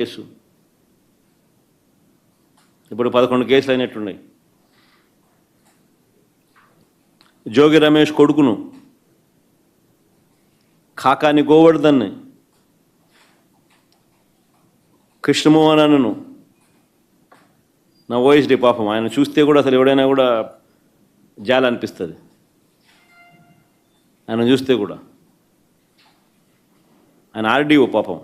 Case. ఇప్పుడు పదకొండు కేసులు అయినట్టున్నాయి. జోగి రమేష్ కొడుకును కాకాని గోవర్ధన్ని కృష్ణమోహనను నా ఓఎస్డి పాపం ఆయన చూస్తే కూడా అసలు ఎవడైనా కూడా జాల అనిపిస్తుంది ఆయన చూస్తే కూడా. ఆయన ఆర్డీఓ పాపం.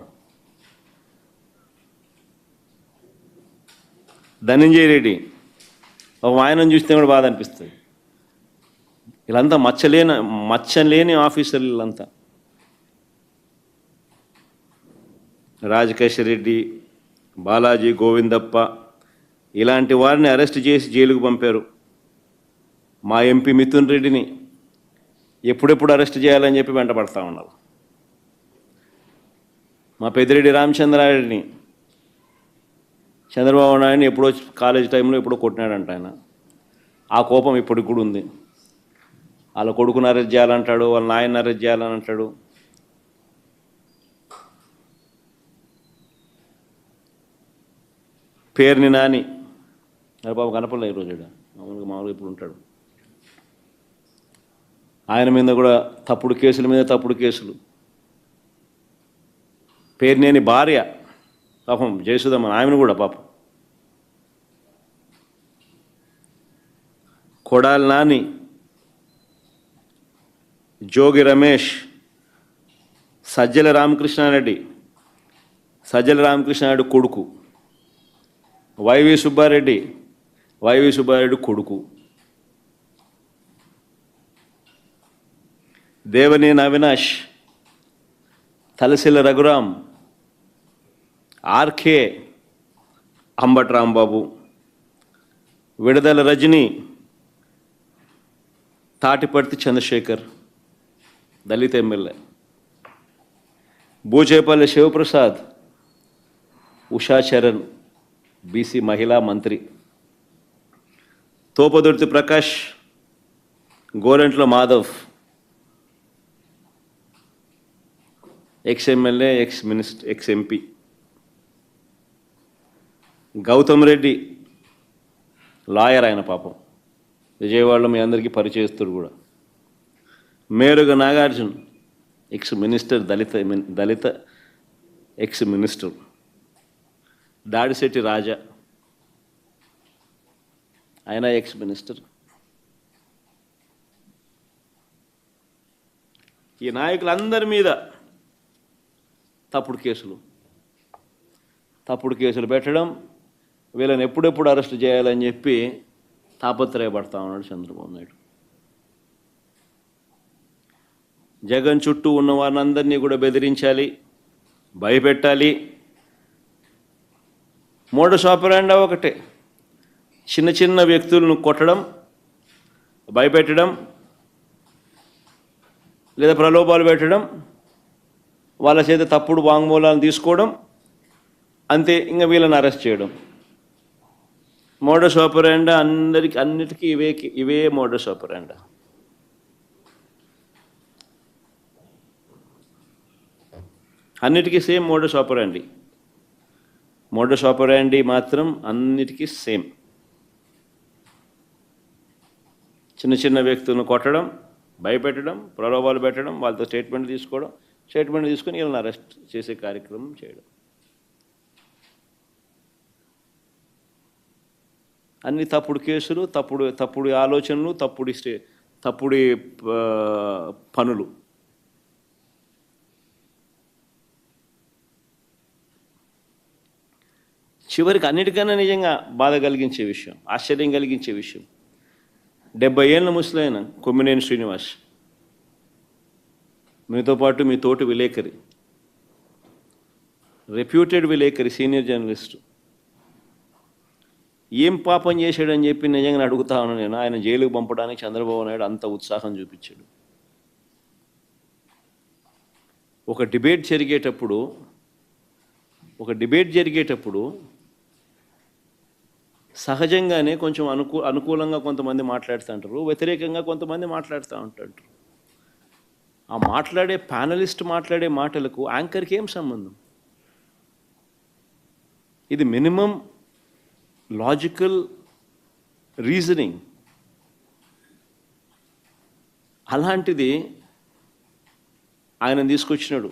ధనంజయ రెడ్డి ఒక ఆయనను చూస్తే కూడా బాధ అనిపిస్తుంది. వీళ్ళంతా మచ్చలేని మచ్చలేని ఆఫీసర్లు వీళ్ళంతా. రాజకేశ్వర రెడ్డి బాలాజీ గోవిందప్ప ఇలాంటి వారిని అరెస్ట్ చేసి జైలుకు పంపారు. మా ఎంపీ మిథున్ రెడ్డిని ఎప్పుడెప్పుడు అరెస్ట్ చేయాలని చెప్పి వెంటపడతా ఉన్నారు. మా పెద్దిరెడ్డి రామచంద్రారెడ్డిని చంద్రబాబు నాయుడు ఎప్పుడో కాలేజ్ టైంలో ఎప్పుడో కొట్టినాడంట ఆయన. ఆ కోపం ఇప్పటికి కూడా ఉంది. వాళ్ళ కొడుకుని అరెస్ట్ చేయాలంటాడు వాళ్ళ నాయన్ని అరెస్ట్ చేయాలని అంటాడు పేరుని నాని. అరే బాబు కనపడలే ఈరోజు మామూలుగా మామూలుగా ఇప్పుడు ఉంటాడు. ఆయన మీద కూడా తప్పుడు కేసుల మీద తప్పుడు కేసులు. పేరునేని భార్య. పాపం జయసుధమ్మ ఆమెను కూడా పాపం. కొడాలి నాని జోగి రమేష్ సజ్జల రామకృష్ణారెడ్డి సజ్జల రామకృష్ణారెడ్డి కొడుకు వైవి సుబ్బారెడ్డి వైవి సుబ్బారెడ్డి కొడుకు. దేవనేని అవినాష్ తలసిల రఘురాం ఆర్కే అంబట్ రాంబాబు విడుదల రజని తాటిపర్తి చంద్రశేఖర్ దళిత ఎమ్మెల్యే బూచేపల్లి శివప్రసాద్ ఉషా చరణ్ బీసీ మహిళా మంత్రి Thopudurthi Prakash Gorantla Madhav ex MLA ex minister ex MP Gautam Reddy lawyer ఆయన పాపం. విజయవాడలో మీ అందరికీ పరిచయస్తుడు కూడా. మేరుగ నాగార్జున్ ఎక్స్ మినిస్టర్ దళిత దళిత ఎక్స్ మినిస్టర్ దాడిశెట్టి రాజా ఆయన ఎక్స్ మినిస్టర్ ఈ నాయకులందరి మీద తప్పుడు కేసులు. తప్పుడు కేసులు పెట్టడం వీళ్ళని ఎప్పుడెప్పుడు అరెస్ట్ చేయాలని చెప్పి తాపత్రయపడతా ఉన్నాడు చంద్రబాబు నాయుడు. జగన్ చుట్టూ ఉన్న వారిని కూడా బెదిరించాలి భయపెట్టాలి. మోడస్ ఆపరాండా ఒకటే. చిన్న చిన్న వ్యక్తులను కొట్టడం భయపెట్టడం లేదా ప్రలోభాలు పెట్టడం వాళ్ళ చేత తప్పుడు వాంగ్మూలాలను తీసుకోవడం అంతే ఇంకా వీళ్ళని అరెస్ట్ చేయడం. మోడస్ ఆపరాండా అందరికి అన్నిటికీ ఇవే ఇవే మోడస్ ఆపరాండా. అన్నిటికీ same modus operandi. Modus operandi మాత్రం అన్నిటికీ సేమ్. చిన్న చిన్న వ్యక్తులను కొట్టడం భయపెట్టడం ప్రలోభాలు పెట్టడం వాళ్ళతో స్టేట్మెంట్ తీసుకోవడం స్టేట్మెంట్ తీసుకొని వీళ్ళని అరెస్ట్ చేసే కార్యక్రమం చేయడం. అన్ని తప్పుడు కేసులు తప్పుడు తప్పుడు ఆలోచనలు తప్పుడు స్టే తప్పుడు పనులు. చివరికి అన్నిటికన్నా నిజంగా బాధ కలిగించే విషయం ఆశ్చర్యం కలిగించే విషయం. డెబ్బై ఏళ్ళ ముసలైన కొమ్మినేని శ్రీనివాస్. మీతో పాటు మీ తోటి విలేకరి రెప్యూటెడ్ విలేకరి సీనియర్ జర్నలిస్ట్. ఏం పాపం చేశాడని చెప్పి నిజంగా అడుగుతాను నేను. ఆయన జైలుకు పంపడానికి చంద్రబాబు నాయుడు అంత ఉత్సాహం చూపించాడు. ఒక డిబేట్ జరిగేటప్పుడు ఒక డిబేట్ జరిగేటప్పుడు సహజంగానే కొంచెం అనుకూ అనుకూలంగా కొంతమంది మాట్లాడుతూ ఉంటారు వ్యతిరేకంగా కొంతమంది మాట్లాడుతూ ఉంటారు. ఆ మాట్లాడే ప్యానలిస్ట్ మాట్లాడే మాటలకు యాంకర్కి ఏం సంబంధం? ఇది మినిమం లాజికల్ రీజనింగ్ అలాంటిది ఆయన తీసుకొచ్చినాడు.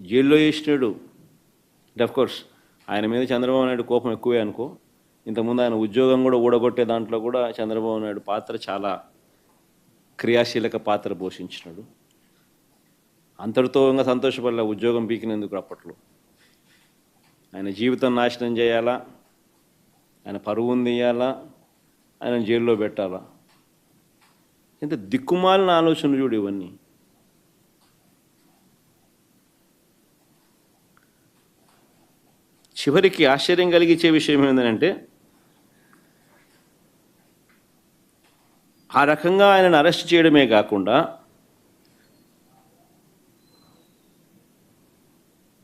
జైల్లో వేసినాడు అంటే కోర్స్ ఆయన మీద చంద్రబాబు నాయుడు కోపం ఎక్కువే అనుకో. ఇంతకుముందు ఆయన ఉద్యోగం కూడా ఊడగొట్టే దాంట్లో కూడా చంద్రబాబు నాయుడు పాత్ర చాలా క్రియాశీలక పాత్ర పోషించినాడు. అంతటితో సంతోషపడలే ఉద్యోగం పీకినందుకు అప్పట్లో. ఆయన జీవితం నాశనం చేయాలా? ఆయన పరువును తీయాలా ఆయన జైల్లో పెట్టాలా? ఇంత దిక్కుమాలిన ఆలోచనలు చూడు ఇవన్నీ. చివరికి ఆశ్చర్యం కలిగించే విషయం ఏంటంటే ఆ రకంగా ఆయనను అరెస్ట్ చేయడమే కాకుండా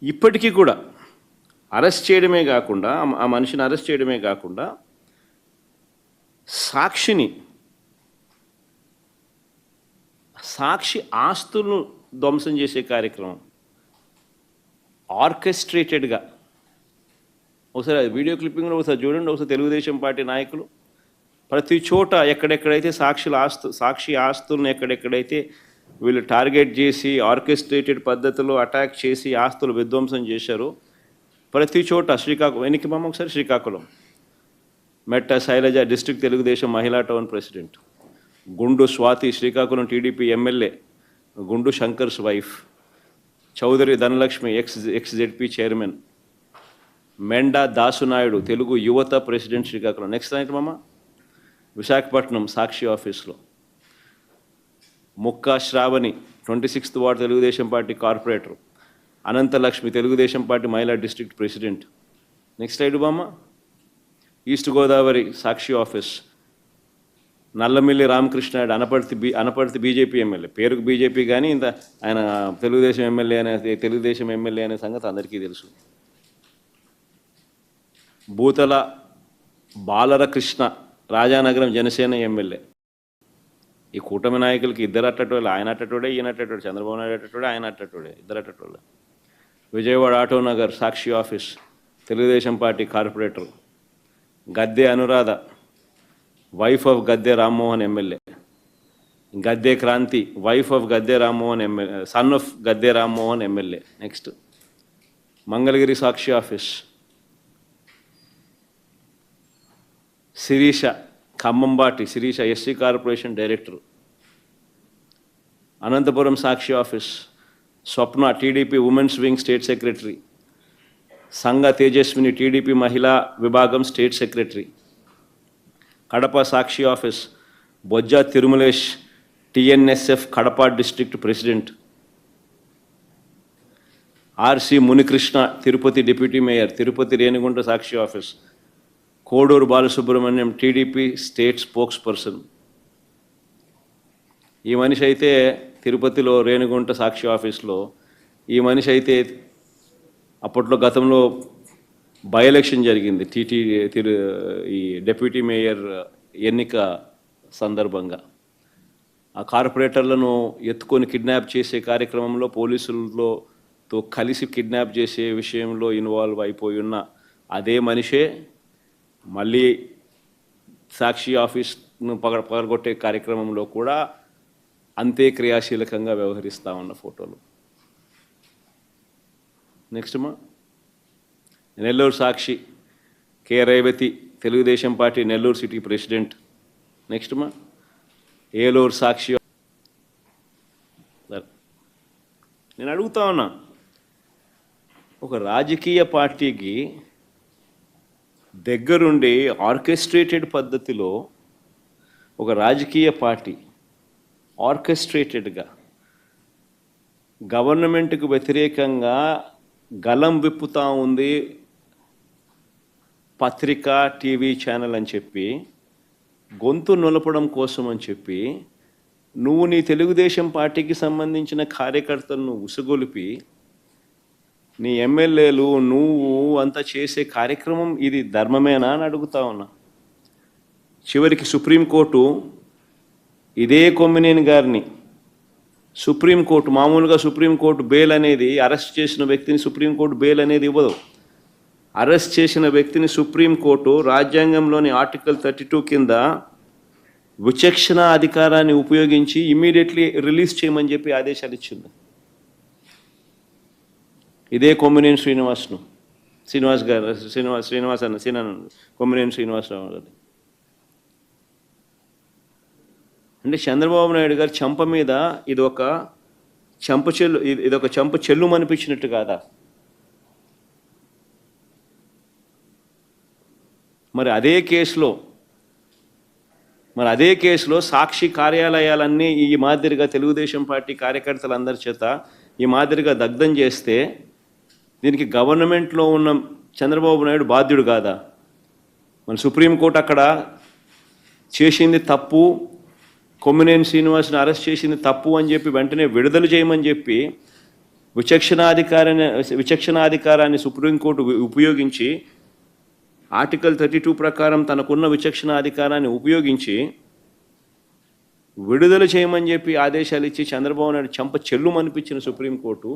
ఇప్పటికీ కూడా అరెస్ట్ చేయడమే కాకుండా ఆ- మనిషిని అరెస్ట్ చేయడమే కాకుండా సాక్షిని సాక్షి ఆస్తులను ధ్వంసం చేసే కార్యక్రమం ఆర్కెస్ట్రేటెడ్గా. ఒకసారి వీడియో క్లిప్పింగ్లో ఒకసారి చూడండి ఒకసారి తెలుగుదేశం పార్టీ నాయకులు. ప్రతి చోట ఎక్కడెక్కడైతే సాక్షుల ఆస్తు సాక్షి ఆస్తులను ఎక్కడెక్కడైతే వీళ్ళు టార్గెట్ చేసి ఆర్కెస్ట్రేటెడ్ పద్ధతిలో అటాక్ చేసి ఆస్తులు విధ్వంసం చేశారో ప్రతి చోట శ్రీకాకుళం ఎన్నికి మామ ఒకసారి శ్రీకాకుళం. మెట్ట శైలజ డిస్టిక్ తెలుగుదేశం మహిళా టౌన్ ప్రెసిడెంట్. గుండు Swathi Srikakulam TDP MLA. Gundu Shankar's wife. Chowdary Dhanalakshmi ex ex ZP chairman. Menda Dasunaidu Telugu Yuvatha president Srikakulam. Next night మామ. విశాఖపట్నం సాక్షి ఆఫీస్లో. Mukka Sravani twenty sixth ward Telugu Desam party corporator. Ananthalakshmi Telugu Desam party మహిళా district president. Next side బామ్మ east Godavari Sakshi office. Nallamilli Ramakrishna Anaparthi B Anaparthi BJP MLA. పేరుకు BJP కానీ ఇంత ఆయన Telugu Desam MLA అనే Telugu Desam MLA అనే సంగతి అందరికీ తెలుసు. భూతల బాలర కృష్ణ రాజానగరం జనసేన ఎమ్మెల్యే. ఈ కూటమి నాయకులకి ఇద్దరు అట్టటోళ్ళు ఆయన అట్టటోడే ఈయన అట్టటోడు చంద్రబాబు నాయుడు అట్టటోడే ఆయన అట్టటోడే ఇద్దరు అట్టటోళ్ళు. Vijayawada auto Nagar Sakshi office Telugu Desam party corporator Gadde Anuradha wife of Gadde Rammohan MLA. Gadde Kranti wife of Gadde Rammohan MLA son of Gadde Rammohan MLA. Next Mangalagiri Sakshi office. Sirisha Khammambati Sirisha SC corporation director. Anantapuram Sakshi office. Swapna TDP women's wing state secretary. Sangha Tejaswini TDP మహిళా విభాగం state secretary. Kadapa Sakshi office Bojja Tirumalesh TNSF Kadapa district president. R C Munikrishna Tirupati deputy mayor Tirupati Renigunta Sakshi office Koduru Balasubrahmanyam TDP state spokesperson ఈ మనిషి అయితే తిరుపతిలో రేణుగుంట సాక్షి ఆఫీస్లో ఈ మనిషి అయితే అప్పట్లో గతంలో బై ఎలక్షన్ జరిగింది టీటీ తిరు ఈ డెప్యూటీ మేయర్ ఎన్నిక సందర్భంగా. ఆ కార్పొరేటర్లను ఎత్తుకొని కిడ్నాప్ చేసే కార్యక్రమంలో పోలీసులతో కలిసి కిడ్నాప్ చేసే విషయంలో ఇన్వాల్వ్ అయిపోయి ఉన్న అదే మనిషే మళ్ళీ సాక్షి ఆఫీస్ను పగ పగలగొట్టే కార్యక్రమంలో కూడా అంతే క్రియాశీలకంగా వ్యవహరిస్తా ఉన్న ఫోటోలు. నెక్స్ట్ మా Nellore Sakshi K Revathi Telugu Desam party Nellore city president. Next మా ఏలూరు సాక్షి నేను అడుగుతా ఉన్నా ఒక రాజకీయ పార్టీకి దగ్గరుండి ఆర్కెస్ట్రేటెడ్ పద్ధతిలో ఒక రాజకీయ పార్టీ ఆర్కెస్ట్రేటెడ్గా గవర్నమెంట్కు వ్యతిరేకంగా గలం విప్పుతా ఉంది పత్రిక టీవీ ఛానల్ అని చెప్పి గొంతు నులపడం కోసం అని చెప్పి నువ్వు నీ తెలుగుదేశం పార్టీకి సంబంధించిన కార్యకర్తలను ఉసుగొలిపి నీ ఎమ్మెల్యేలు నువ్వు అంతా చేసే కార్యక్రమం ఇది ధర్మమేనా అని అడుగుతా ఉన్నా. చివరికి సుప్రీంకోర్టు ఇదే కొమ్మినేని గారిని. సుప్రీంకోర్టు మామూలుగా సుప్రీంకోర్టు బెయిల్ అనేది అరెస్ట్ చేసిన వ్యక్తిని సుప్రీంకోర్టు బెయిల్ అనేది ఇవ్వదు. అరెస్ట్ చేసిన వ్యక్తిని సుప్రీంకోర్టు రాజ్యాంగంలోని ఆర్టికల్ థర్టీ టూ కింద విచక్షణ అధికారాన్ని ఉపయోగించి ఇమీడియట్లీ రిలీజ్ చేయమని చెప్పి ఆదేశాలు ఇచ్చింది. ఇదే కొమ్మినేని శ్రీనివాస్ను. శ్రీనివాస్ గారు శ్రీనివాస్ శ్రీనివాస్ అన్న సీనన్ కొమ్మినేని శ్రీనివాసరావు గారు అంటే చంద్రబాబు నాయుడు గారు చెంప మీద ఇది ఒక చెంప చెల్లు ఇది ఒక చెంప చెల్లు అనిపించినట్టు కాదా? మరి అదే కేసులో మరి అదే కేసులో సాక్షి కార్యాలయాలన్నీ ఈ మాదిరిగా తెలుగుదేశం పార్టీ కార్యకర్తలందరి చేత ఈ మాదిరిగా దగ్ధం చేస్తే దీనికి గవర్నమెంట్లో ఉన్న చంద్రబాబు నాయుడు బాధ్యుడు కాదా? మన సుప్రీంకోర్టు అక్కడ చేసింది తప్పు కొమ్మినేని శ్రీనివాస్ని అరెస్ట్ చేసింది తప్పు అని చెప్పి వెంటనే విడుదల చేయమని చెప్పి విచక్షణాధికారాన్ని విచక్షణాధికారాన్ని సుప్రీంకోర్టు ఉపయోగించి ఆర్టికల్ థర్టీ టూ ప్రకారం తనకున్న విచక్షణాధికారాన్ని ఉపయోగించి విడుదల చేయమని చెప్పి ఆదేశాలు ఇచ్చి చంద్రబాబు నాయుడు చెంప చెల్లుమనిపించిన సుప్రీంకోర్టు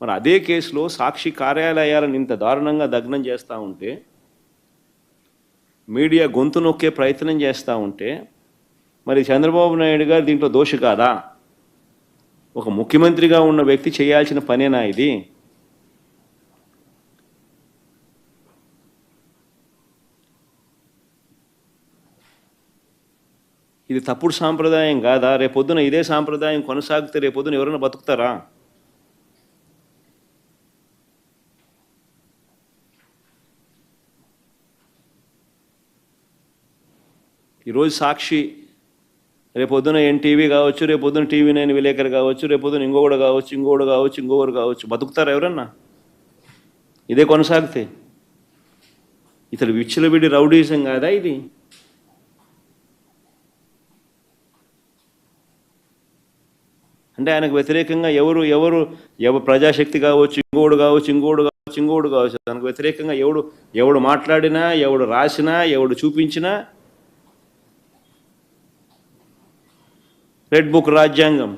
మరి అదే కేసులో సాక్షి కార్యాలయాలను ఇంత దారుణంగా దగ్నం చేస్తూ ఉంటే మీడియా గొంతు నొక్కే ప్రయత్నం చేస్తూ ఉంటే మరి చంద్రబాబు నాయుడు గారు దీంట్లో దోషి కాదా? ఒక ముఖ్యమంత్రిగా ఉన్న వ్యక్తి చేయాల్సిన పనేనా ఇది? ఇది తప్పుడు సాంప్రదాయం కాదా? రేపొద్దున ఇదే సాంప్రదాయం కొనసాగితే రేపొద్దున ఎవరైనా బతుకుతారా? ఈరోజు సాక్షి రేపొద్దున ఎన్టీవీ కావచ్చు రేపొద్దున టీవీ నైన్ విలేకరు కావచ్చు రేపొద్దున ఇంకొకడు కావచ్చు ఇంకొకడు కావచ్చు ఇంకొకరు కావచ్చు. బతుకుతారు ఎవరన్నా? ఇదే కొనసాగితే. ఇతడు విచ్చలవిడి రౌడీజం కాదా ఇది? అంటే ఆయనకు వ్యతిరేకంగా ఎవరు ఎవరు ఎవరు ప్రజాశక్తి కావచ్చు ఇంకోడు కావచ్చు ఇంకోడు కావచ్చు ఇంకోడు కావచ్చు. దానికి వ్యతిరేకంగా ఎవడు ఎవడు మాట్లాడినా ఎవడు రాసినా ఎవడు చూపించినా రెడ్ బుక్ రాజ్యాంగం.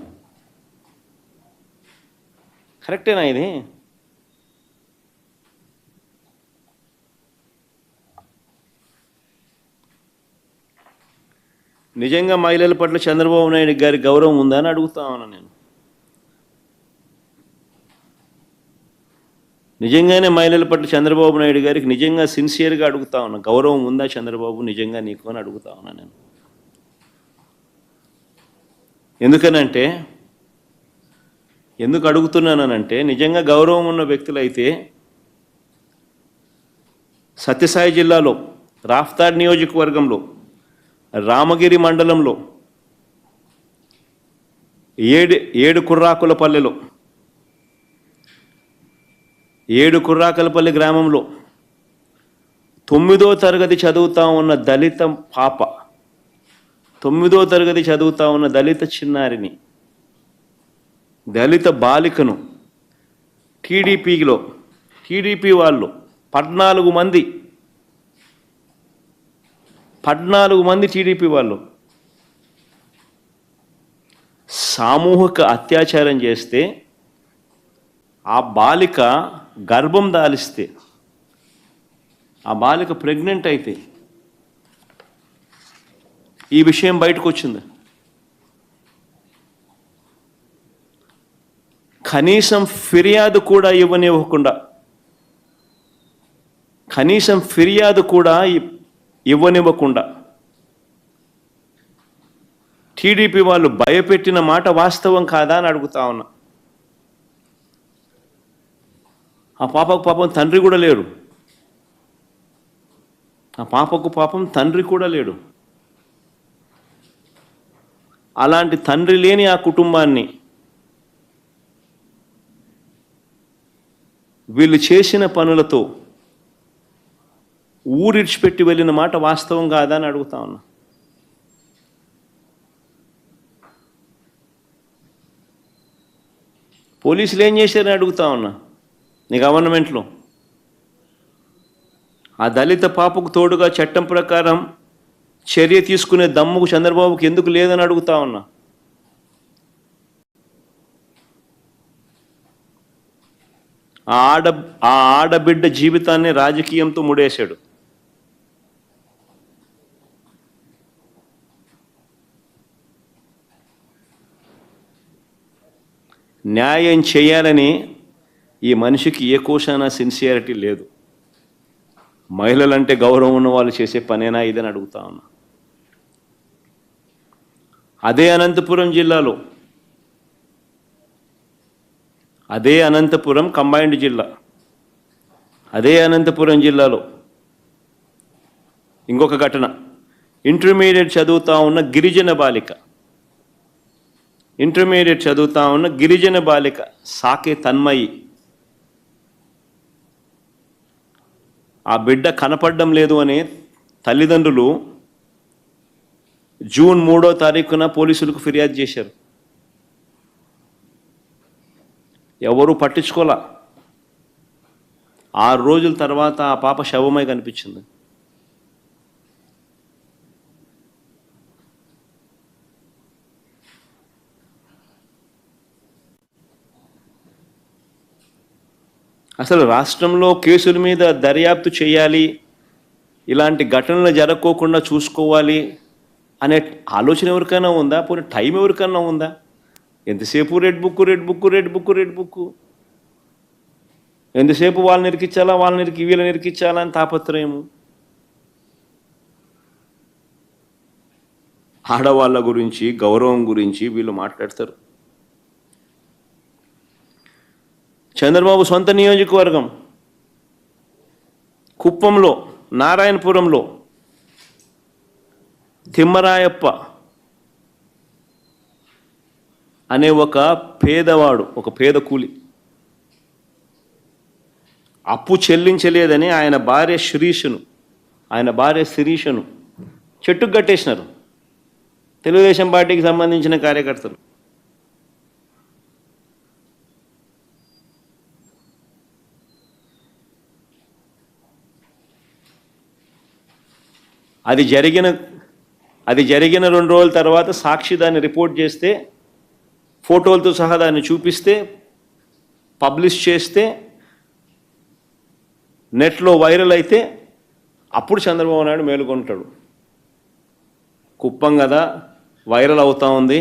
కరెక్టేనా ఇది? నిజంగా మహిళల పట్ల చంద్రబాబు నాయుడు గారి గౌరవం ఉందా అని అడుగుతా ఉన్నా నేను. నిజంగానే మహిళల పట్ల చంద్రబాబు నాయుడు గారికి నిజంగా సిన్సియర్గా అడుగుతా ఉన్నా. గౌరవం ఉందా చంద్రబాబు? నిజంగా నీకు అని అడుగుతా ఉన్నా నేను. ఎందుకనంటే ఎందుకు అడుగుతున్నానంటే నిజంగా గౌరవం ఉన్న వ్యక్తులైతే సత్యసాయి జిల్లాలో రాఫ్తాడ్ నియోజకవర్గంలో రామగిరి మండలంలో ఏడు ఏడు కుర్రాకులపల్లెలో ఏడు కుర్రాకులపల్లి గ్రామంలో తొమ్మిదో తరగతి చదువుతా ఉన్న దళిత పాప తొమ్మిదో తరగతి చదువుతా ఉన్న దళిత చిన్నారిని దళిత బాలికను టీడీపీలో టీడీపీ వాళ్ళు పద్నాలుగు మంది పద్నాలుగు మంది టీడీపీ వాళ్ళు సామూహిక అత్యాచారం చేస్తే ఆ బాలిక గర్భం దాలిస్తే ఆ బాలిక ప్రెగ్నెంట్ అయితే ఈ విషయం బయటకు వచ్చింది కనీసం ఫిర్యాదు కూడా ఇవ్వనివ్వకుండా కనీసం ఫిర్యాదు కూడా ఇవ్వనివ్వకుండా టీడీపీ వాళ్ళు భయపెట్టిన మాట వాస్తవం కాదా అని అడుగుతా ఉన్నా. ఆ పాపకు పాపం తండ్రి కూడా లేడు. ఆ పాపకు పాపం తండ్రి కూడా లేడు. అలాంటి తండ్రి లేని ఆ కుటుంబాన్ని వీళ్ళు చేసిన పనులతో ఊరిడిచిపెట్టి వెళ్ళిన మాట వాస్తవం కాదా అని అడుగుతా ఉన్నా. పోలీసులు ఏం చేశారని అడుగుతా ఉన్నా. నీ గవర్నమెంట్లో. ఆ దళిత పాపకు తోడుగా చట్టం ప్రకారం చర్య తీసుకునే దమ్ముకు చంద్రబాబుకి ఎందుకు లేదని అడుగుతా ఉన్నా. ఆ ఆడ ఆ ఆడబిడ్డ జీవితాన్ని రాజకీయంతో ముడేశాడు. న్యాయం చేయాలని ఈ మనిషికి ఏ కోశాన సిన్సియారిటీ లేదు. మహిళలంటే గౌరవం ఉన్న వాళ్ళు చేసే పనేనా ఇదని అడుగుతా ఉన్నా. అదే అనంతపురం జిల్లాలో. అదే అనంతపురం కంబైన్డ్ జిల్లా. అదే అనంతపురం జిల్లాలో. ఇంకొక ఘటన. ఇంటర్మీడియట్ చదువుతా ఉన్న గిరిజన బాలిక. ఇంటర్మీడియట్ చదువుతా ఉన్న గిరిజన బాలిక సాకే తన్మయి. ఆ బిడ్డ కనపడడం లేదు అని తల్లిదండ్రులు జూన్ మూడో తారీఖున పోలీసులకు ఫిర్యాదు చేశారు. ఎవరు పట్టించుకోలే? ఆరు రోజుల తర్వాత ఆ పాప శవమై కనిపించింది. అసలు రాష్ట్రంలో కేసుల మీద దర్యాప్తు చేయాలి ఇలాంటి ఘటనలు జరగకోకుండా చూసుకోవాలి అనే ఆలోచన ఎవరికైనా ఉందా? పోనీ టైం ఎవరికైనా ఉందా? ఎంతసేపు red book red book red book red book? ఎంతసేపు వాళ్ళని ఇరికిచ్చాలా వాళ్ళని ఇరికి వీళ్ళని ఇరికిచ్చాలా అని తాపత్రయము ఆడవాళ్ళ గురించి గౌరవం గురించి వీళ్ళు మాట్లాడతారు. చంద్రబాబు సొంత నియోజకవర్గం. కుప్పంలో నారాయణపురంలో తిమ్మరాయప్ప అనే ఒక పేదవాడు ఒక పేద కూలి. అప్పు చెల్లించలేదని ఆయన భార్య శిరీషను ఆయన భార్య శిరీషను చెట్టుకు కట్టేసినారు. తెలుగుదేశం పార్టీకి సంబంధించిన కార్యకర్తలు. అది జరిగిన అది జరిగిన రెండు రోజుల తర్వాత సాక్షి దాన్ని రిపోర్ట్ చేస్తే ఫోటోలతో సహా దాన్ని చూపిస్తే పబ్లిష్ చేస్తే నెట్లో వైరల్ అయితే అప్పుడు చంద్రబాబు నాయుడు మేలుకొంటాడు. కుప్పం కదా వైరల్ అవుతా ఉంది.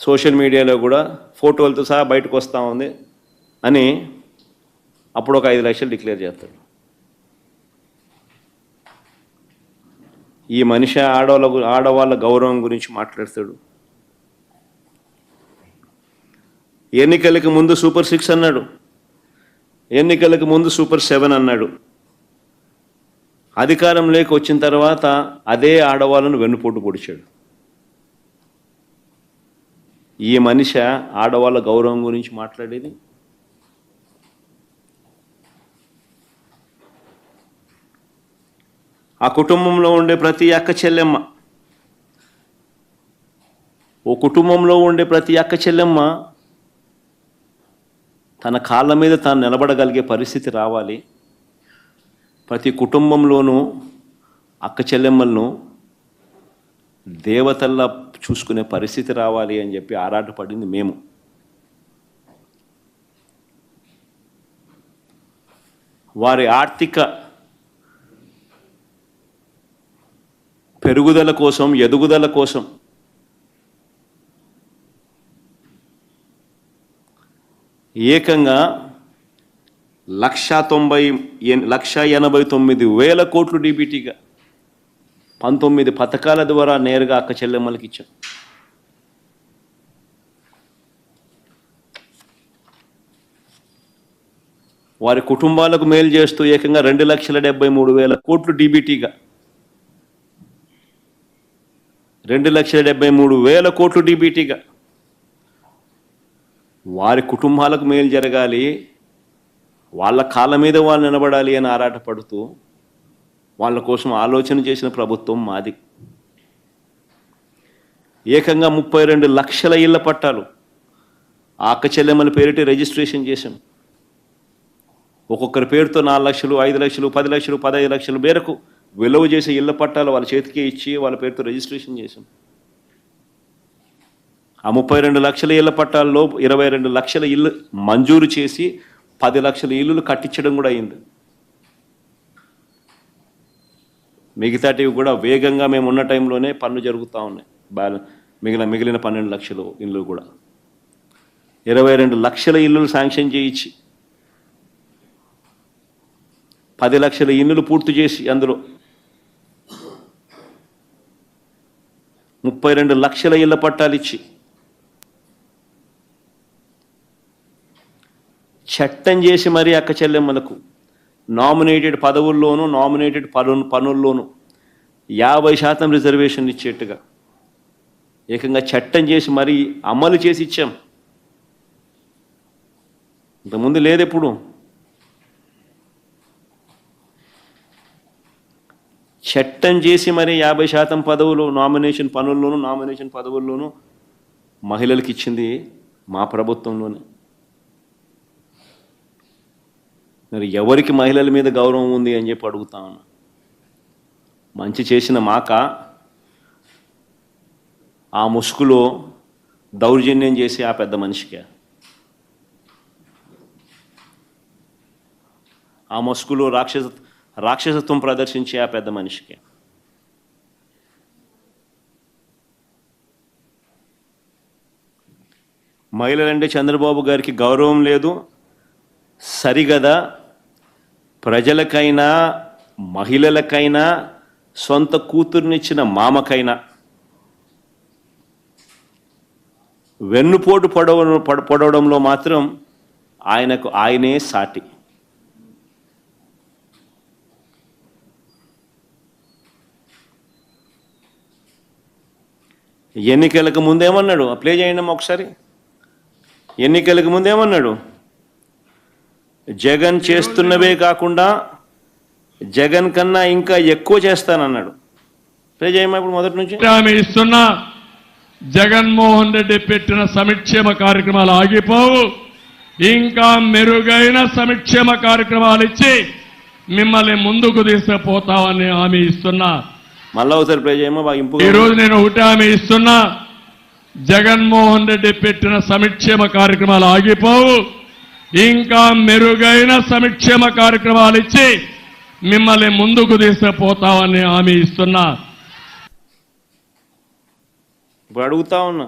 సోషల్ మీడియాలో కూడా ఫోటోలతో సహా బయటకు వస్తూ ఉంది అని అప్పుడు ఒక ఐదు లక్షలు డిక్లేర్ చేస్తాడు. ఈ మనిషి ఆడవాళ్ళ గు- ఆడవాళ్ళ గౌరవం గురించి మాట్లాడతాడు. ఎన్నికలకు ముందు సూపర్ సిక్స్ అన్నాడు. ఎన్నికలకు ముందు సూపర్ సెవెన్ అన్నాడు. అధికారంలోకి వచ్చిన తర్వాత అదే ఆడవాళ్ళను వెన్నుపోటు పొడిచాడు. ఈ మనిషి ఆడవాళ్ళ గౌరవం గురించి మాట్లాడేది? ఆ కుటుంబంలో ఉండే ప్రతి అక్క చెల్లెమ్మ. ఓ కుటుంబంలో ఉండే ప్రతి అక్క చెల్లెమ్మ తన కాళ్ళ మీద తాను నిలబడగలిగే పరిస్థితి రావాలి. ప్రతి కుటుంబంలోనూ అక్క చెల్లెమ్మలను దేవతల్లా చూసుకునే పరిస్థితి రావాలి అని చెప్పి ఆరాటపడింది మేము. వారి ఆర్థిక పెరుగుదల కోసం ఎదుగుదల కోసం. ఏకంగా లక్ష తొంభై ఎన్- లక్ష ఎనభై తొమ్మిది వేల కోట్లు డీబీటీగా పంతొమ్మిది పథకాల ద్వారా నేరుగా అక్క చెల్లెమ్మలకి ఇచ్చాం. వారి కుటుంబాలకు మేలు చేస్తూ ఏకంగా రెండు లక్షల డెబ్బై మూడు వేల కోట్లు డీబీటీగా రెండు లక్షల డెబ్బై మూడు వేల కోట్లు డీబీటీగా. వారి కుటుంబాలకు మేలు జరగాలి. వాళ్ళ కాళ్ళ మీద వాళ్ళు నిలబడాలి అని ఆరాటపడుతూ వాళ్ళ కోసం ఆలోచన చేసిన ప్రభుత్వం మాది. ఏకంగా ముప్పై రెండు లక్షల ఇళ్ళ పట్టాలు ఆ అక్క చెల్లెమ్మల పేరిట రిజిస్ట్రేషన్ చేశాం. ఒక్కొక్కరి పేరుతో నాలుగు లక్షలు ఐదు లక్షలు పది లక్షలు పదహైదు లక్షల మేరకు విలువ చేసే ఇళ్ళ పట్టాలు వాళ్ళ చేతికి ఇచ్చి వాళ్ళ పేరుతో రిజిస్ట్రేషన్ చేశాం. ఆ ముప్పై రెండు లక్షల ఇళ్ళ పట్టాల్లో ఇరవై రెండు లక్షల ఇల్లు మంజూరు చేసి పది లక్షల ఇల్లులు కట్టించడం కూడా అయింది. మిగతాటివి కూడా వేగంగా మేము ఉన్న టైంలోనే పన్ను జరుగుతూ ఉన్నాయి. బ్యాలెన్స్ మిగిలిన మిగిలిన పన్నెండు లక్షలు ఇల్లు కూడా. ఇరవై రెండు లక్షల ఇల్లులు శాంక్షన్ చేయించి పది లక్షల ఇల్లులు పూర్తి చేసి అందులో ముప్పై రెండు లక్షల ఇళ్ళ పట్టాలిచ్చి చట్టం చేసి మరీ అక్క చెల్లెమ్మలకు నామినేటెడ్ పదవుల్లోనూ నామినేటెడ్ పను పనుల్లోనూ యాభై శాతం రిజర్వేషన్ ఇచ్చేట్టుగా. ఏకంగా చట్టం చేసి మరీ అమలు చేసి ఇచ్చాం. ఇంతకుముందు లేదు ఎప్పుడు చట్టం చేసి మరి యాభై శాతం పదవులు నామినేషన్ పనుల్లోనూ నామినేషన్ పదవుల్లోనూ మహిళలకు ఇచ్చింది మా ప్రభుత్వంలోనే. మరి ఎవరికి మహిళల మీద గౌరవం ఉంది అని చెప్పి అడుగుతా ఉన్నా. మంచి చేసిన మాక? ఆ ముసుగులో దౌర్జన్యం చేసి ఆ పెద్ద మనిషికి. ఆ ముసుగులో రాక్షస రాక్షసత్వం ప్రదర్శించే ఆ పెద్ద మనిషికి. మహిళలంటే చంద్రబాబు గారికి గౌరవం లేదు. సరిగదా ప్రజలకైనా మహిళలకైనా సొంత కూతుర్నిచ్చిన మామకైనా. వెన్నుపోటు పొడవ పడ- పొడవడంలో మాత్రం ఆయనకు ఆయనే సాటి. ఎన్నికలకు ముందేమన్నాడు? ప్లే చేయండి అమ్మా ఒకసారి. ఎన్నికలకు ముందేమన్నాడు? జగన్ చేస్తున్నవే కాకుండా జగన్ కన్నా ఇంకా ఎక్కువ చేస్తానన్నాడు. ప్లే చేయమ్మా ఇప్పుడు మొదటి నుంచి. హామీ ఇస్తున్నా. జగన్మోహన్ రెడ్డి పెట్టిన సంక్షేమ కార్యక్రమాలు ఆగిపోవు. ఇంకా మెరుగైన సంక్షేమ కార్యక్రమాలు ఇచ్చి మిమ్మల్ని ముందుకు తీసుకుపోతామని హామీ ఇస్తున్నా. మళ్ళా ఒకసారి ప్లే చేయమ్మా బాగా ఇంపు ఈ రోజు నేను ఒకటి హామీ ఇస్తున్నా. జగన్మోహన్ రెడ్డి పెట్టిన సంక్షేమ కార్యక్రమాలు ఆగిపోవు. ఇంకా మెరుగైన సంక్షేమ కార్యక్రమాలు ఇచ్చి మిమ్మల్ని ముందుకు తీసుకుపోతామని హామీ ఇస్తున్నా. ఇప్పుడు అడుగుతా ఉన్నా.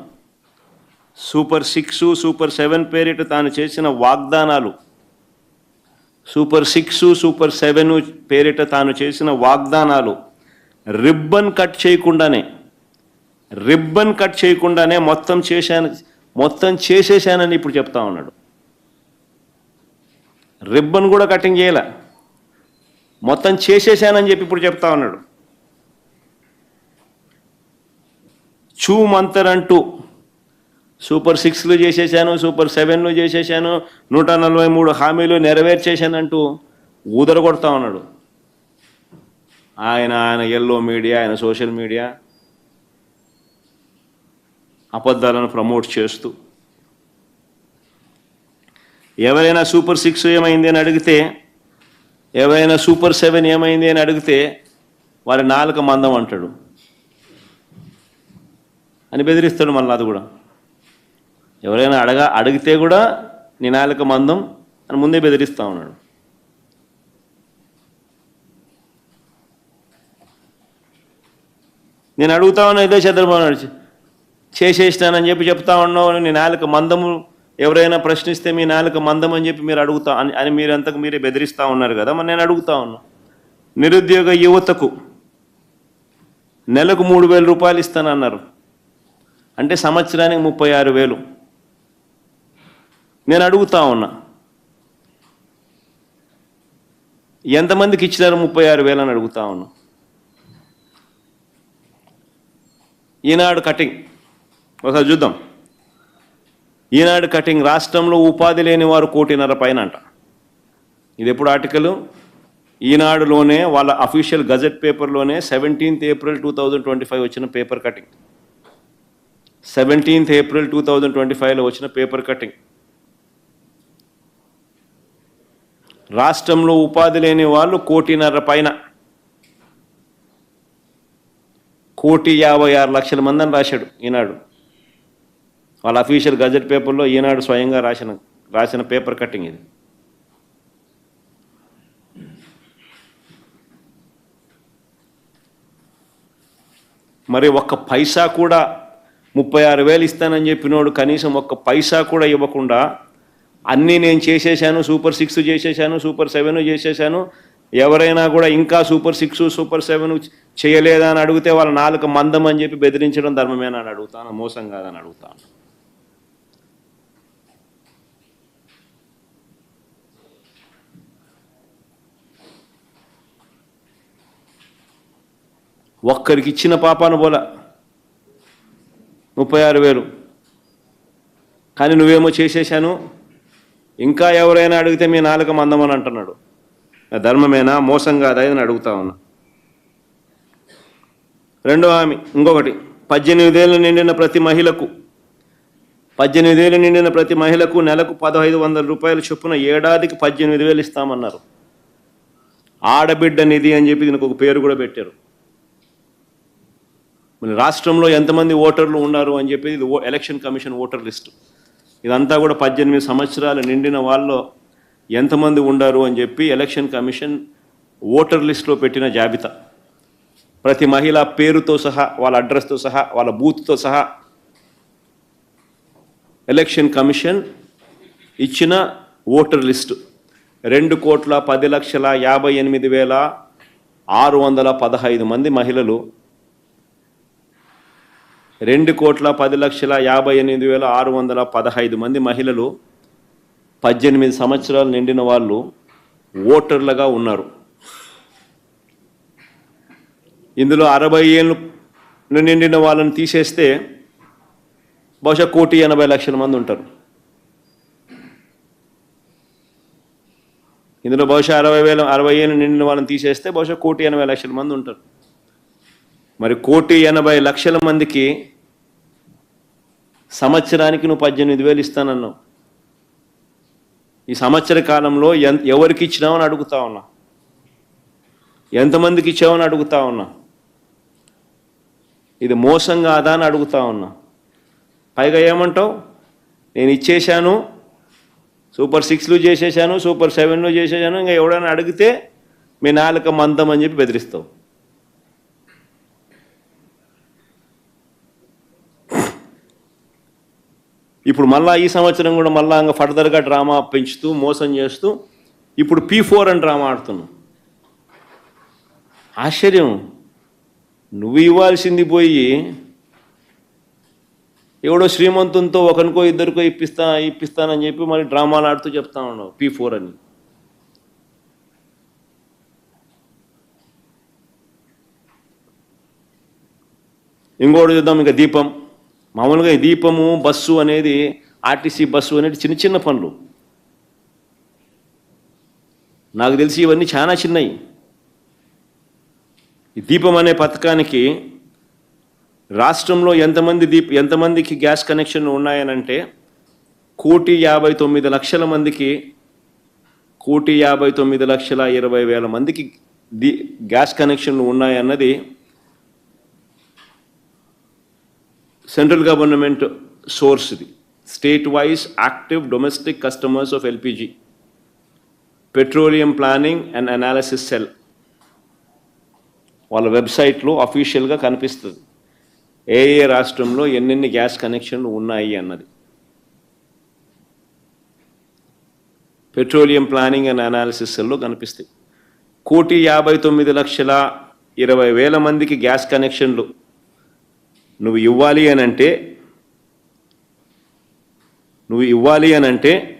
సూపర్ సిక్స్ సూపర్ సెవెన్ పేరిట తాను చేసిన వాగ్దానాలు. సూపర్ సిక్స్ సూపర్ సెవెన్ పేరిట తాను చేసిన వాగ్దానాలు. రిబ్బన్ కట్ చేయకుండానే రిబ్బన్ కట్ చేయకుండానే మొత్తం చేశాను మొత్తం చేసేసానని ఇప్పుడు చెప్తా ఉన్నాడు. రిబ్బన్ కూడా కటింగ్ చేయలే? మొత్తం చేసేసానని చెప్పి ఇప్పుడు చెప్తా ఉన్నాడు. చూ మంతర్ అంటూ సూపర్ సిక్స్లు చేసేసాను సూపర్ సెవెన్లు చేసేసాను నూట నలభై మూడు హామీలు నెరవేర్చేశానంటూ ఊదర కొడతా ఉన్నాడు. ఆయన ఆయన ఎల్లో మీడియా ఆయన సోషల్ మీడియా అబద్ధాలను ప్రమోట్ చేస్తూ. ఎవరైనా సూపర్ సిక్స్ ఏమైంది అని అడిగితే ఎవరైనా సూపర్ సెవెన్ ఏమైంది అని అడిగితే వారి నాలుక మందం అంటాడు. అని బెదిరిస్తాడు మళ్ళీ అది కూడా. ఎవరైనా అడగ అడిగితే కూడా నీ నాలుక మందం అని ముందే బెదిరిస్తా ఉన్నాడు. నేను అడుగుతా ఉన్నా ఇదే చంద్రబాబు నాయుడు చేసేసినానని చెప్పి చెప్తా ఉన్నావు నీ నాలుక మందము. ఎవరైనా ప్రశ్నిస్తే మీ నాలుక మందం అని చెప్పి మీరు అడుగుతా అని అని మీరు అంతకు మీరే బెదిరిస్తా ఉన్నారు కదా మరి నేను అడుగుతా ఉన్నా. నిరుద్యోగ యువతకు నెలకు మూడు వేల రూపాయలు ఇస్తానన్నారు. అంటే సంవత్సరానికి ముప్పై ఆరు వేలు. నేను అడుగుతా ఉన్నా. ఎంతమందికి ఇచ్చినారు ముప్పై ఆరు వేలు అని అడుగుతా ఉన్నా. ఈనాడు కటింగ్. ఒకసారి చూద్దాం. ఈనాడు కటింగ్ రాష్ట్రంలో ఉపాధి లేని వారు కోటిన్నర పైన అంట ఇది ఎప్పుడు ఆర్టికల్? ఈనాడులోనే వాళ్ళ official gazette పేపర్లోనే seventeenth April two thousand twenty five వచ్చిన paper cutting. Seventeenth April two thousand twenty ఫైవ్లో వచ్చిన పేపర్ కటింగ్. రాష్ట్రంలో ఉపాధి లేని వాళ్ళు కోటిన్నర పైన. కోటి యాభై ఆరు లక్షల మంది అని రాశాడు ఈనాడు. వాళ్ళ అఫీషియల్ గజెట్ పేపర్లో ఈనాడు స్వయంగా రాసిన రాసిన పేపర్ కట్టింగ్ ఇది. మరి ఒక్క పైసా కూడా ముప్పై ఆరు వేలు ఇస్తానని చెప్పినోడు కనీసం ఒక్క పైసా కూడా ఇవ్వకుండా అన్నీ నేను చేసేసాను సూపర్ సిక్స్ చేసేసాను సూపర్ సెవెన్ చేసేసాను ఎవరైనా కూడా ఇంకా సూపర్ సిక్స్ సూపర్ సెవెన్ చేయలేదా అని అడిగితే వాళ్ళ నాలుక మందం అని చెప్పి బెదిరించడం ధర్మమేనా అని అడుగుతాను మోసం కాదని అడుగుతాను. ఒక్కరికి ఇచ్చిన పాపాను పోల ముప్పై ఆరు వేలు. కానీ నువ్వేమో చేసేసాను ఇంకా ఎవరైనా అడిగితే మీ నాలుక మందమని అంటున్నాడు. ధర్మమేనా? మోసం కాదా అని అడుగుతా ఉన్నా. రెండో హామీ ఇంకొకటి పద్దెనిమిదేళ్ళు నిండిన ప్రతి మహిళకు పద్దెనిమిదేళ్ళు నిండిన ప్రతి మహిళకు నెలకు పదహైదు వందల రూపాయలు చొప్పున ఏడాదికి పద్దెనిమిది వేలు ఇస్తామన్నారు. ఆడబిడ్డ నిధి అని చెప్పి దీనికి ఒక పేరు కూడా పెట్టారు. మన రాష్ట్రంలో ఎంతమంది ఓటర్లు ఉన్నారు అని చెప్పి ఇది ఎలక్షన్ కమిషన్ ఓటర్ లిస్టు. ఇదంతా కూడా పద్దెనిమిది సంవత్సరాలు నిండిన వాళ్ళు ఎంతమంది ఉండారు అని చెప్పి ఎలక్షన్ కమిషన్ ఓటర్ లిస్టులో పెట్టిన జాబితా. ప్రతి మహిళ పేరుతో సహా వాళ్ళ అడ్రస్తో సహా వాళ్ళ బూత్తో సహా ఎలక్షన్ కమిషన్ ఇచ్చిన ఓటర్ లిస్టు. రెండు కోట్ల పది లక్షల యాభై ఎనిమిది వేల ఆరు వందల పదహైదు మంది మహిళలు రెండు కోట్ల పది లక్షల యాభై ఎనిమిది వేల ఆరు వందల పదహైదు మంది మహిళలు పద్దెనిమిది సంవత్సరాలు నిండిన వాళ్ళు ఓటర్లుగా ఉన్నారు. ఇందులో అరవై ఏళ్ళు నిండిన వాళ్ళని తీసేస్తే బహుశా కోటి ఎనభై లక్షల మంది ఉంటారు. ఇందులో బహుశా అరవై వేల అరవై ఏళ్ళు నిండిన వాళ్ళని తీసేస్తే బహుశా కోటి ఎనభై లక్షల మంది ఉంటారు. మరి కోటి ఎనభై లక్షల మందికి సంవత్సరానికి నువ్వు పద్దెనిమిది వేలు ఇస్తానన్నావు. ఈ సంవత్సర కాలంలో ఎంత ఎవరికి ఇచ్చినావని అడుగుతా ఉన్నా. ఎంతమందికి ఇచ్చావని అడుగుతా ఉన్నా. ఇది మోసం కాదా అని అడుగుతా ఉన్నా. పైగా ఏమంటావు? నేను ఇచ్చేశాను సూపర్ సిక్స్లు చేసేసాను సూపర్ సెవెన్లు చేసేసాను ఇంకా ఎవడైనా అడిగితే మీ నాలుక మందం అని చెప్పి బెదిరిస్తావు. ఇప్పుడు మళ్ళా ఈ సంవత్సరం కూడా మళ్ళా ఇంకా ఫర్దర్గా డ్రామా పెంచుతూ మోసం చేస్తూ ఇప్పుడు పీ ఫోర్ అని డ్రామా ఆడుతున్నాం. ఆశ్చర్యం. నువ్వు ఇవ్వాల్సింది పోయి ఎవడో శ్రీమంతునితో ఒకరికో ఇద్దరికో ఇప్పిస్తా ఇప్పిస్తానని చెప్పి మరి డ్రామాలు ఆడుతూ చెప్తా ఉన్నావు పీ ఫోర్ అని. ఇంకోటి చూద్దాం ఇంకా దీపం. మామూలుగా ఈ దీపము బస్సు అనేది ఆర్టీసీ బస్సు అనేది చిన్న చిన్న పనులు. నాకు తెలిసి ఇవన్నీ చాలా చిన్నవి ఈ దీపం అనే పథకానికి రాష్ట్రంలో ఎంతమంది దీప్ ఎంతమందికి గ్యాస్ కనెక్షన్లు ఉన్నాయనంటే కోటి యాభై తొమ్మిది లక్షల మందికి కోటి యాభై తొమ్మిది లక్షల ఇరవై వేల మందికి దీ గ్యాస్ కనెక్షన్లు ఉన్నాయన్నది సెంట్రల్ గవర్నమెంట్ సోర్స్ ఇది. State wise active domestic customers of LPG. Petroleum planning and analysis cell. వాళ్ళ వెబ్సైట్లో అఫీషియల్గా కనిపిస్తుంది. ఏ ఏ రాష్ట్రంలో ఎన్నెన్ని గ్యాస్ కనెక్షన్లు ఉన్నాయి అన్నది. పెట్రోలియం ప్లానింగ్ అండ్ అనాలిసిస్ సెల్లో కనిపిస్తాయి. కోటి యాభై తొమ్మిది లక్షల ఇరవై వేల మందికి గ్యాస్ కనెక్షన్లు నువ్వు ఇవ్వాలి అని అంటే నువ్వు ఇవ్వాలి అని అంటే